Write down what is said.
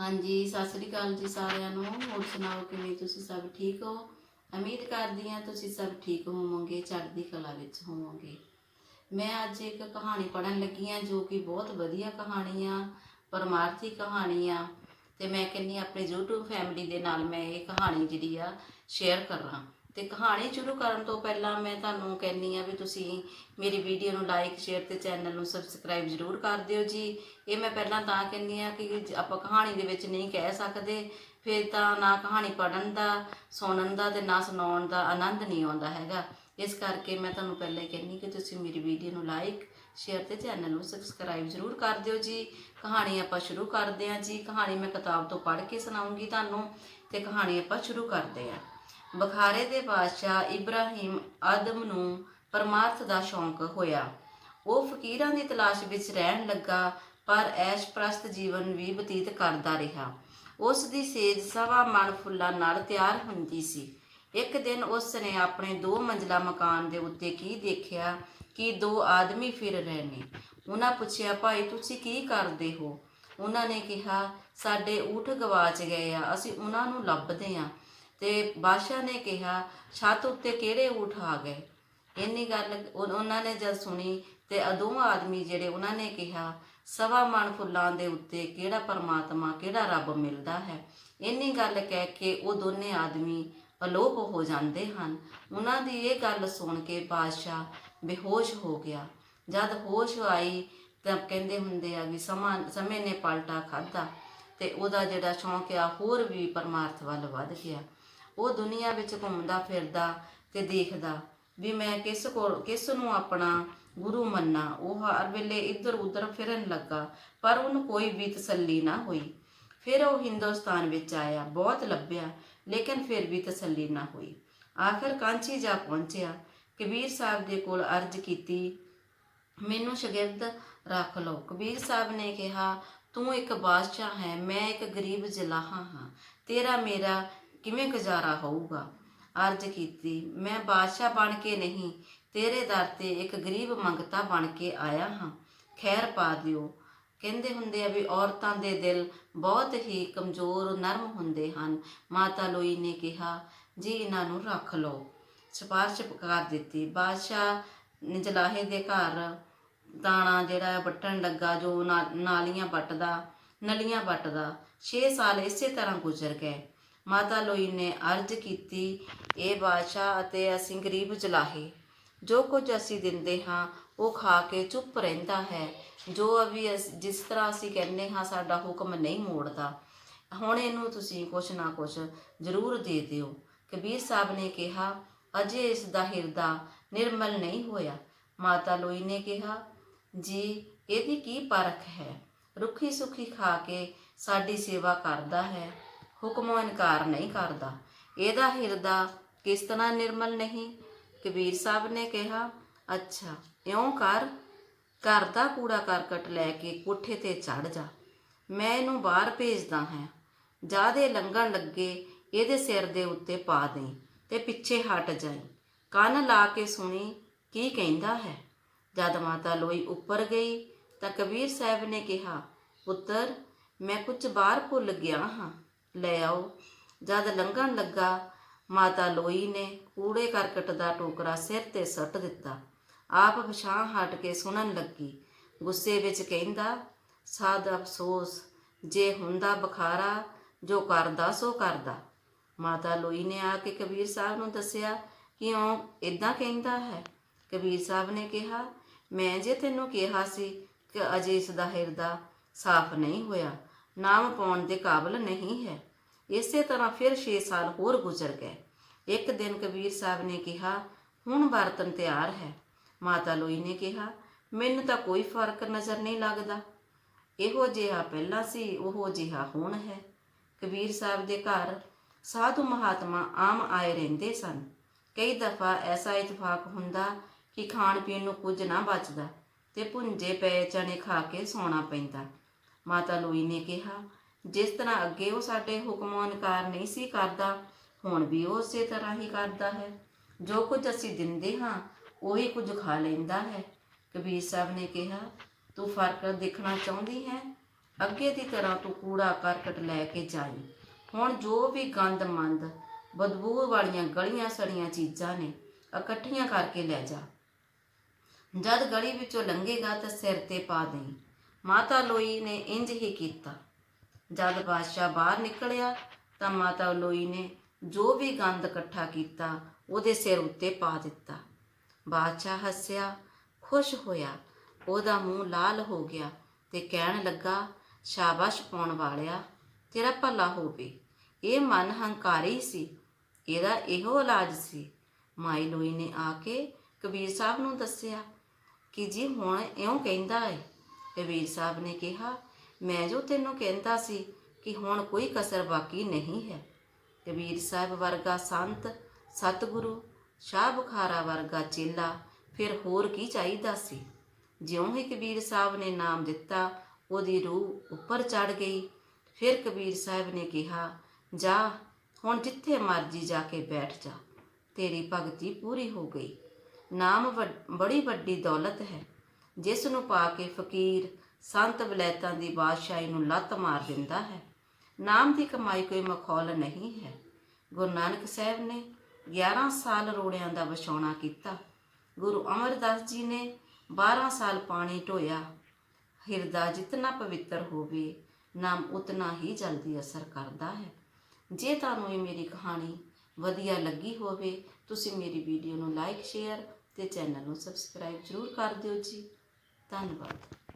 ਹਾਂਜੀ, ਸਤਿ ਸ੍ਰੀ ਅਕਾਲ ਜੀ ਸਾਰਿਆਂ ਨੂੰ। ਹੋਰ ਸੁਣਾਓ ਕਿਵੇਂ ਤੁਸੀਂ ਸਭ ਠੀਕ ਹੋ? ਉਮੀਦ ਕਰਦੀ ਹਾਂ ਤੁਸੀਂ ਸਭ ਠੀਕ ਹੋਵੋਗੇ, ਚੜ੍ਹਦੀ ਕਲਾ ਵਿੱਚ ਹੋਵੋਗੇ। ਮੈਂ ਅੱਜ ਇੱਕ ਕਹਾਣੀ ਪੜ੍ਹਨ ਲੱਗੀ ਹਾਂ ਜੋ ਕਿ ਬਹੁਤ ਵਧੀਆ ਕਹਾਣੀ ਆ, ਪਰਮਾਰਥੀ ਕਹਾਣੀ ਆ ਤੇ ਮੈਂ ਕਹਿੰਦੀ ਆਪਣੇ YouTube ਫੈਮਿਲੀ ਦੇ ਨਾਲ ਮੈਂ ਇਹ ਕਹਾਣੀ ਜਿਹੜੀ ਆ ਸ਼ੇਅਰ ਕਰਾਂ। ਤੇ ਕਹਾਣੀ ਸ਼ੁਰੂ ਕਰਨ ਤੋਂ ਪਹਿਲਾਂ ਮੈਂ ਤੁਹਾਨੂੰ ਕਹਿੰਦੀ ਆ ਵੀ ਤੁਸੀਂ ਮੇਰੀ ਵੀਡੀਓ ਨੂੰ ਲਾਈਕ ਸ਼ੇਅਰ ਤੇ ਚੈਨਲ ਨੂੰ ਸਬਸਕ੍ਰਾਈਬ ਜ਼ਰੂਰ ਕਰ ਦਿਓ ਜੀ। ਇਹ ਮੈਂ ਪਹਿਲਾਂ ਤਾਂ ਕਹਿੰਦੀ ਆ ਕਿ ਜ- ਆਪਾਂ ਕਹਾਣੀ ਦੇ ਵਿੱਚ ਨਹੀਂ ਕਹਿ ਸਕਦੇ, ਫਿਰ ਤਾਂ ਨਾ ਕਹਾਣੀ ਪੜਨ ਦਾ, ਸੁਣਨ ਦਾ ਤੇ ਨਾ ਸੁਣਾਉਣ ਦਾ ਆਨੰਦ ਨਹੀਂ ਆਉਂਦਾ ਹੈਗਾ। ਇਸ ਕਰਕੇ ਮੈਂ ਤੁਹਾਨੂੰ ਪਹਿਲਾਂ ਹੀ ਕਹਿੰਦੀ ਕਿ ਤੁਸੀਂ ਮੇਰੀ ਵੀਡੀਓ ਨੂੰ ਲਾਈਕ ਸ਼ੇਅਰ ਤੇ ਚੈਨਲ ਨੂੰ ਸਬਸਕ੍ਰਾਈਬ ਜ਼ਰੂਰ ਕਰ ਦਿਓ ਜੀ। ਕਹਾਣੀ ਆਪਾਂ ਸ਼ੁਰੂ ਕਰਦੇ ਹਾਂ ਜੀ। ਕਹਾਣੀ ਮੈਂ ਕਿਤਾਬ ਤੋਂ ਪੜ੍ਹ ਕੇ ਸੁਣਾਉਂਗੀ ਤੁਹਾਨੂੰ ਤੇ ਕਹਾਣੀ ਆਪਾਂ ਸ਼ੁਰੂ ਕਰਦੇ ਹਾਂ। ਬਖਾਰੇ ਦੇ ਬਾਦਸ਼ਾਹ ਇਬਰਾਹੀਮ ਆਦਮ ਨੂੰ ਪਰਮਾਰਥ ਦਾ ਸ਼ੌਂਕ ਹੋਇਆ। ਉਹ ਫਕੀਰਾਂ ਦੀ ਤਲਾਸ਼ ਵਿੱਚ ਰਹਿਣ ਲੱਗਾ, ਪਰ ਐਸ਼-ਪ੍ਰਸਤ ਜੀਵਨ ਵੀ ਬਤੀਤ ਕਰਦਾ ਰਿਹਾ। ਉਸ ਦੀ ਸੇਜ ਸਵਾ ਮਨ ਫੁੱਲਾਂ ਨਾਲ ਤਿਆਰ ਹੁੰਦੀ ਸੀ। ਇੱਕ ਦਿਨ ਉਸ ਨੇ ਆਪਣੇ ਦੋ ਮੰਜ਼ਲਾ ਮਕਾਨ ਦੇ ਉੱਤੇ ਕੀ ਦੇਖਿਆ ਕਿ ਦੋ ਆਦਮੀ ਫਿਰ ਰਹੇ ਨੇ। ਉਹਨਾਂ ਪੁੱਛਿਆ, ਭਾਈ, ਤੁਸੀਂ ਕੀ ਕਰਦੇ ਹੋ? ਉਹਨਾਂ ਨੇ ਕਿਹਾ, ਸਾਡੇ ਊਠ ਗਵਾਚ ਗਏ ਆ, ਅਸੀਂ ਉਹਨਾਂ ਨੂੰ ਲੱਭਦੇ ਆ ਤੇ ਬਾਦਸ਼ਾਹ ਨੇ ਕਿਹਾ, ਛੱਤ ਉੱਤੇ ਕਿਹੜੇ ਊਠ ਆ ਗਏ? ਇੰਨੀ ਗੱਲ ਉਹ- ਉਹਨਾਂ ਨੇ ਜਦ ਸੁਣੀ ਤੇ ਆ ਆਦਮੀ ਜਿਹੜੇ ਉਹਨਾਂ ਨੇ ਕਿਹਾ, ਸਵਾ ਮਣ ਫੁੱਲਾਂ ਦੇ ਉੱਤੇ ਕਿਹੜਾ ਪਰਮਾਤਮਾ, ਕਿਹੜਾ ਰੱਬ ਮਿਲਦਾ ਹੈ? ਇੰਨੀ ਗੱਲ ਕਹਿ ਕੇ ਉਹ ਦੋਨੇ ਆਦਮੀ ਅਲੋਪ ਹੋ ਜਾਂਦੇ ਹਨ। ਉਹਨਾਂ ਦੀ ਇਹ ਗੱਲ ਸੁਣ ਕੇ ਬਾਦਸ਼ਾਹ ਬੇਹੋਸ਼ ਹੋ ਗਿਆ। ਜਦ ਹੋਸ਼ ਆਈ ਤਾਂ ਕਹਿੰਦੇ ਹੁੰਦੇ ਆ ਵੀ ਸਮਾਂ, ਸਮੇਂ ਨੇ ਪਲਟਾ ਖਾਦਾ ਤੇ ਉਹਦਾ ਜਿਹੜਾ ਸ਼ੌਂਕ ਆ, ਹੋਰ ਵੀ ਪਰਮਾਰਥ ਵੱਲ ਵੱਧ ਗਿਆ। ਉਹ ਦੁਨੀਆ ਵਿੱਚ ਘੁੰਮਦਾ ਫਿਰਦਾ ਤੇ ਦੇਖਦਾ ਵੀ ਮੈਂ ਕਿਸ ਕੋਲ, ਕਿਸ ਨੂੰ ਆਪਣਾ ਗੁਰੂ ਮੰਨਾਂ। ਉਹ ਹਰ ਵੇਲੇ ਇੱਧਰ ਉੱਧਰ ਫਿਰਨ ਲੱਗਾ, ਪਰ ਉਹਨੂੰ ਕੋਈ ਵੀ ਤਸੱਲੀ ਨਾ ਹੋਈ। ਫਿਰ ਉਹ ਹਿੰਦੁਸਤਾਨ ਵਿੱਚ ਆਇਆ, ਬਹੁਤ ਲੱਭਿਆ, ਲੇਕਿਨ ਫਿਰ ਵੀ ਤਸੱਲੀ ਨਾ ਹੋਈ। ਆਖਰ ਕਾਂਚੀ ਜਾ ਪਹੁੰਚਿਆ ਕਬੀਰ ਸਾਹਿਬ ਦੇ ਕੋਲ ਅਰਜ਼ ਕੀਤੀ, ਮੈਨੂੰ ਸ਼ਗਿਰਦ ਰੱਖ ਲਓ। ਕਬੀਰ ਸਾਹਿਬ ਨੇ ਕਿਹਾ, ਤੂੰ ਇੱਕ ਬਾਦਸ਼ਾਹ ਹੈ, ਮੈਂ ਇੱਕ ਗਰੀਬ ਜਲਾਹਾ ਹਾਂ। ਤੇਰਾ ਮੇਰਾ ਕਿਵੇਂ ਗੁਜ਼ਾਰਾ ਹੋਊਗਾ? ਅਰਜ਼ ਕੀਤੀ, ਮੈਂ ਬਾਦਸ਼ਾਹ ਬਣ ਕੇ ਨਹੀਂ, ਤੇਰੇ ਦਰ ਤੇ ਇੱਕ ਗਰੀਬ ਮੰਗਤਾ ਬਣ ਕੇ ਆਇਆ ਹਾਂ। ਖੈਰ ਪਾ ਦਿਓ। ਕਹਿੰਦੇ ਹੁੰਦੇ ਆ ਵੀ ਔਰਤਾਂ ਦੇ ਦਿਲ ਬਹੁਤ ਹੀ ਕਮਜ਼ੋਰ, ਨਰਮ ਹੁੰਦੇ ਹਨ। ਮਾਤਾ ਲੋਈ ਨੇ ਕਿਹਾ, ਜੀ, ਇਹਨਾਂ ਨੂੰ ਰੱਖ ਲਓ। ਸਿਫਾਰਿਸ਼ ਕਰ ਦਿੱਤੀ। ਬਾਦਸ਼ਾਹ ਨਿਜਲਾਹੇ ਦੇ ਘਰ ਦਾਣਾ ਜਿਹੜਾ ਵੱਟਣ ਲੱਗਾ, ਜੋ ਨਾ- ਨਾਲੀਆਂ ਵੱਟਦਾ, ਨਲੀਆਂ ਵੱਟਦਾ 6 ਸਾਲ ਇਸੇ ਤਰ੍ਹਾਂ ਗੁਜ਼ਰ ਗਏ। ਮਾਤਾ ਲੋਈ ਨੇ ਅਰਜ਼ ਕੀਤੀ, ਇਹ ਬਾਦਸ਼ਾਹ ਅਤੇ ਅਸੀਂ ਗਰੀਬ ਜਲਾਹੇ, ਜੋ ਕੁਝ ਅਸੀਂ ਦਿੰਦੇ ਹਾਂ, ਉਹ ਖਾ ਕੇ ਚੁੱਪ ਰਹਿੰਦਾ ਹੈ। ਜੋ ਵੀ ਅਸ- ਜਿਸ ਤਰ੍ਹਾਂ ਅਸੀਂ ਕਹਿੰਦੇ ਹਾਂ, ਸਾਡਾ ਹੁਕਮ ਨਹੀਂ ਮੋੜਦਾ। ਹੁਣ ਇਹਨੂੰ ਤੁਸੀਂ ਕੁਛ ਨਾ ਕੁਛ ਜ਼ਰੂਰ ਦੇ ਦਿਓ। ਕਬੀਰ ਸਾਹਿਬ ਨੇ ਕਿਹਾ, ਅਜੇ ਇਸ ਦਾ ਹਿਰਦਾ ਨਿਰਮਲ ਨਹੀਂ ਹੋਇਆ। ਮਾਤਾ ਲੋਈ ਨੇ ਕਿਹਾ, ਜੀ, ਇਹਦੀ ਕੀ ਪਰਖ ਹੈ? ਰੁੱਖੀ ਸੁੱਖੀ ਖਾ ਕੇ ਸਾਡੀ ਸੇਵਾ ਕਰਦਾ ਹੈ। ਹੁਕਮੋਂ ਇਨਕਾਰ ਨਹੀਂ ਕਰਦਾ। ਇਹਦਾ ਹਿਰਦਾ ਕਿਸ ਤਰ੍ਹਾਂ ਨਿਰਮਲ ਨਹੀਂ? ਕਬੀਰ ਸਾਹਿਬ ਨੇ ਕਿਹਾ, ਅੱਛਾ, ਇਉਂ ਕਰ। ਘਰ ਦਾ ਕੂੜਾ ਕਰਕਟ ਲੈ ਕੇ ਕੋਠੇ ਤੇ ਚੜ ਜਾ। ਮੈਂ ਇਹਨੂੰ ਬਾਹਰ ਭੇਜਦਾ ਹਾਂ। ਜਾਦੇ ਲੰਘਣ ਲੱਗੇ, ਇਹਦੇ ਸਿਰ ਦੇ ਉੱਤੇ ਪਾ ਦੇਈ ਤੇ ਪਿੱਛੇ ਹਟ ਜਾਈ। ਕੰਨ ਲਾ ਕੇ ਸੁਣੀ, ਕੀ ਕਹਿੰਦਾ ਹੈ? ਜਦ ਮਾਤਾ ਲੋਈ ਉੱਪਰ ਗਈ ਤਾਂ ਕਬੀਰ ਸਾਹਿਬ ਨੇ ਕਿਹਾ, ਪੁੱਤਰ, ਮੈਂ ਕੁਝ ਬਾਹਰ ਭੁੱਲ ਗਿਆ ਹਾਂ। ਲੈ ਆਓ। ਜਦ ਲੰਘਣ ਲੱਗਾ, ਮਾਤਾ ਲੋਈ ਨੇ ਕੂੜੇ ਕਰਕਟ ਦਾ ਟੋਕਰਾ ਸਿਰ ਤੇ ਸੁੱਟ ਦਿੱਤਾ। ਆਪ ਪਛਾਂ ਹਟ ਕੇ ਸੁਣਨ ਲੱਗੀ। ਗੁੱਸੇ ਵਿੱਚ ਕਹਿੰਦਾ ਸਾਦ ਅਫਸੋਸ, ਜੇ ਹੁੰਦਾ ਬਖਾਰਾ, ਜੋ ਕਰਦਾ ਸੋ ਕਰਦਾ। ਮਾਤਾ ਲੋਈ ਨੇ ਆ ਕੇ ਕਬੀਰ ਸਾਹਿਬ ਨੂੰ ਦੱਸਿਆ ਕਿ ਉਹ ਇਦਾਂ ਕਹਿੰਦਾ ਹੈ? ਕਬੀਰ ਸਾਹਿਬ ਨੇ ਕਿਹਾ, ਮੈਂ ਜੇ ਤੈਨੂੰ ਕਿਹਾ ਸੀ ਕਿ ਅਜੇ ਇਸ ਦਾ ਹਿਰਦਾ ਸਾਫ਼ ਨਹੀਂ ਹੋਇਆ, ਨਾਮ ਪਾਉਣ ਦੇ ਕਾਬਲ ਨਹੀਂ ਹੈ। ਇਸੇ ਤਰ੍ਹਾਂ ਫਿਰ 6 ਸਾਲ ਹੋਰ ਗੁਜ਼ਰ ਗਏ। ਇੱਕ ਦਿਨ ਕਬੀਰ ਸਾਹਿਬ ਨੇ ਕਿਹਾ, ਹੁਣ ਬਰਤਨ ਤਿਆਰ ਹੈ। ਮਾਤਾ ਲੋਈ ਨੇ ਕਿਹਾ, ਮੈਨੂੰ ਤਾਂ ਕੋਈ ਫ਼ਰਕ ਨਜ਼ਰ ਨਹੀਂ ਲੱਗਦਾ। ਇਹੋ ਜਿਹਾ ਪਹਿਲਾਂ ਸੀ, ਉਹੋ ਜਿਹਾ ਹੁਣ ਹੈ। ਕਬੀਰ ਸਾਹਿਬ ਦੇ ਘਰ ਸਾਧੂ ਮਹਾਤਮਾ ਆਮ ਆਏ ਰਹਿੰਦੇ ਸਨ। ਕਈ ਦਫਾ ਐਸਾ ਇਤਫਾਕ ਹੁੰਦਾ ਕਿ ਖਾਣ ਪੀਣ ਨੂੰ ਕੁਝ ਨਾ ਬਚਦਾ ਤੇ ਭੁੰਜੇ ਪਏ ਚਣੇ ਖਾ ਕੇ ਸੌਣਾ ਪੈਂਦਾ। ਮਾਤਾ ਲੋਈ ਨੇ ਕਿਹਾ ਜਿਸ ਤਰ੍ਹਾਂ ਅੱਗੇ ਉਹ ਸਾਡੇ ਹੁਕਮੋਂ ਇਨਕਾਰ ਨਹੀਂ ਸੀ ਕਰਦਾ, ਹੁਣ ਵੀ ਉਹ ਉਸੇ ਤਰ੍ਹਾਂ ਹੀ ਕਰਦਾ ਹੈ। ਜੋ ਕੁਝ ਅਸੀਂ ਦਿੰਦੇ ਹਾਂ, ਉਹੀ ਕੁਝ ਖਾ ਲੈਂਦਾ ਹੈ। ਕਬੀਰ ਸਾਹਿਬ ਨੇ ਕਿਹਾ, ਤੂੰ ਫ਼ਰਕ ਦੇਖਣਾ ਚਾਹੁੰਦੀ ਹੈ? ਅੱਗੇ ਦੀ ਤਰ੍ਹਾਂ ਤੂੰ ਕੂੜਾ ਕਰਕਟ ਲੈ ਕੇ ਜਾਈ। ਹੁਣ ਜੋ ਵੀ ਗੰਦ ਮੰਦ ਬਦਬੂ ਵਾਲੀਆਂ ਗਲੀਆਂ ਸੜੀਆਂ ਚੀਜ਼ਾਂ ਨੇ, ਇਕੱਠੀਆਂ ਕਰਕੇ ਲੈ ਜਾ। ਜਦ ਗਲੀ ਵਿੱਚੋਂ ਲੰਘੇਗਾ ਤਾਂ ਸਿਰ ਤੇ ਪਾ ਦੇਈ। ਮਾਤਾ ਲੋਈ ਨੇ ਇੰਜ ਹੀ ਕੀਤਾ। ਜਦ ਬਾਦਸ਼ਾਹ ਬਾਹਰ ਨਿਕਲਿਆ ਤਾਂ ਮਾਤਾ ਲੋਈ ਨੇ ਜੋ ਵੀ ਗੰਦ ਇਕੱਠਾ ਕੀਤਾ, ਉਹਦੇ ਸਿਰ ਉੱਤੇ ਪਾ ਦਿੱਤਾ। ਬਾਦਸ਼ਾਹ ਹੱਸਿਆ, ਖੁਸ਼ ਹੋਇਆ। ਉਹਦਾ ਮੂੰਹ ਲਾਲ ਹੋ ਗਿਆ ਤੇ ਕਹਿਣ ਲੱਗਾ, ਸ਼ਾਬਾਸ਼ ਪਾਉਣ ਵਾਲਿਆ, ਤੇਰਾ ਭਲਾ ਹੋਵੇ। ਇਹ ਮਨ ਹੰਕਾਰੀ ਸੀ, ਇਹਦਾ ਇਹੋ ਇਲਾਜ ਸੀ। ਮਾਈ ਲੋਈ ਨੇ ਆ ਕੇ ਕਬੀਰ ਸਾਹਿਬ ਨੂੰ ਦੱਸਿਆ ਕਿ ਜੀ ਹੁਣ ਇਉਂ ਕਹਿੰਦਾ ਏ। ਕਬੀਰ ਸਾਹਿਬ ਨੇ ਕਿਹਾ ਮੈਂ ਜੋ ਤੈਨੂੰ ਕਹਿੰਦਾ ਸੀ ਕਿ ਹੁਣ ਕੋਈ ਕਸਰ ਬਾਕੀ ਨਹੀਂ ਹੈ। ਕਬੀਰ ਸਾਹਿਬ ਵਰਗਾ ਸੰਤ, ਸਤਿਗੁਰੂ, ਸ਼ਾਹ ਬੁਖਾਰਾ ਵਰਗਾ ਚੇਲਾ ਫਿਰ ਹੋਰ ਕੀ ਚਾਹੀਦਾ ਸੀ? ਜਿਉਂ ਹੀ ਕਬੀਰ ਸਾਹਿਬ ਨੇ ਨਾਮ ਦਿੱਤਾ, ਉਹਦੀ ਰੂਹ ਉੱਪਰ ਚੜ ਗਈ। ਫਿਰ ਕਬੀਰ ਸਾਹਿਬ ਨੇ ਕਿਹਾ, ਜਾ, ਹੁਣ ਜਿੱਥੇ ਮਰਜ਼ੀ ਜਾ ਕੇ ਬੈਠ ਜਾ। ਤੇਰੀ ਭਗਤੀ ਪੂਰੀ ਹੋ ਗਈ। ਨਾਮ ਵੱਡ- ਬੜੀ ਵੱਡੀ ਦੌਲਤ ਹੈ। ਜਿਸ ਨੂੰ ਪਾ ਕੇ ਫਕੀਰ ਸੰਤ ਵਲੈਤਾਂ ਦੀ ਬਾਦਸ਼ਾਹੀ ਨੂੰ ਲੱਤ ਮਾਰ ਦਿੰਦਾ ਹੈ। ਨਾਮ ਦੀ ਕਮਾਈ ਕੋਈ ਮਖੌਲ ਨਹੀਂ ਹੈ। ਗੁਰੂ ਨਾਨਕ ਸਾਹਿਬ ਨੇ 11 ਸਾਲ ਰੋੜਿਆਂ ਦਾ ਵਿਛਾਉਣਾ ਕੀਤਾ। ਗੁਰੂ ਅਮਰਦਾਸ ਜੀ ਨੇ 12 ਸਾਲ ਪਾਣੀ ਢੋਇਆ। ਹਿਰਦਾ ਜਿਤਨਾ ਪਵਿੱਤਰ ਹੋਵੇ, ਨਾਮ ਉਤਨਾ ਹੀ ਜਲਦੀ ਅਸਰ ਕਰਦਾ ਹੈ। ਜੇ ਤੁਹਾਨੂੰ ਇਹ ਮੇਰੀ ਕਹਾਣੀ ਵਧੀਆ ਲੱਗੀ ਹੋਵੇ, ਤੁਸੀਂ ਮੇਰੀ ਵੀਡੀਓ ਨੂੰ ਲਾਈਕ ਸ਼ੇਅਰ ਤੇ ਚੈਨਲ ਨੂੰ ਸਬਸਕ੍ਰਾਈਬ ਜ਼ਰੂਰ ਕਰ ਦਿਓ ਜੀ। ਧੰਨਵਾਦ।